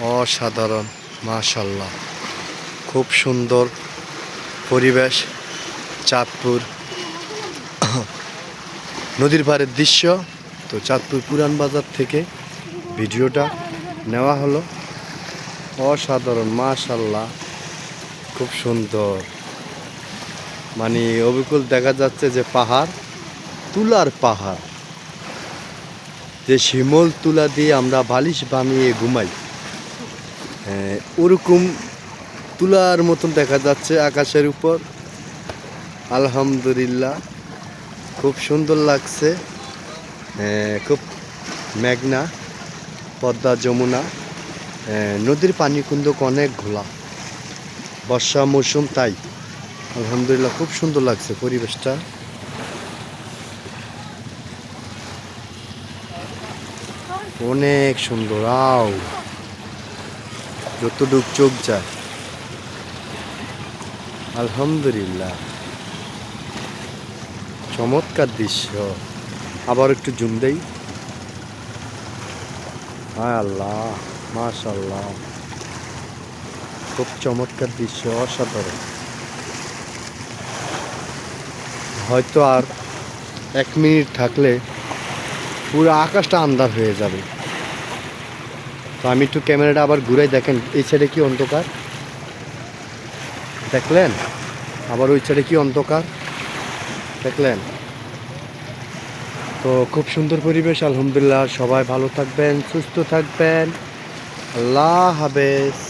অসাধারণ মাশাল্লাহ খুব সুন্দর পরিবেশ, চাঁদপুর। নদীর পাড়ের দৃশ্য। তো চাঁদপুর পুরান বাজার থেকে ভিডিওটা নেওয়া হলো। অসাধারণ মাশাল্লাহ খুব সুন্দর। মানে অবিকল দেখা যাচ্ছে যে পাহাড়, তুলার পাহাড়। যে শিমল তুলা দিয়ে আমরা বালিশ বানিয়ে ঘুমাই। ওরকম তুলার মতন দেখা যাচ্ছে আকাশের উপর। আলহামদুলিল্লাহ, খুব সুন্দর লাগছে। খুব মেঘনা, পদ্মা, যমুনা। নদীর পানি কিন্তু অনেক ঘোলা। বর্ষা মৌসুম তাই। আলহামদুলিল্লাহ, খুব সুন্দর লাগছে পরিবেশটা। অনেক সুন্দর, আও। যতটুক চোখ যায়। আলহামদুলিল্লাহ। চমৎকার দৃশ্য। আবার একটু জুম দেই। হায় আল্লাহ মাশাল্লাহ খুব চমৎকার দৃশ্য, অসাধারণ। হয়তো আর এক মিনিট থাকলে পুরো আকাশটা আন্ধার হয়ে যাবে। তো আমি একটু ক্যামেরাটা আবার ঘুরে দেখেন, এই সাইডে কি অন্ধকার? দেখলেন? আবার ওই সাইডে কি অন্ধকার? দেখলেন? তো খুব সুন্দর পরিবেশ, আলহামদুলিল্লাহ। সবাই ভালো থাকবেন, সুস্থ থাকবেন। আল্লাহ হাফেজ।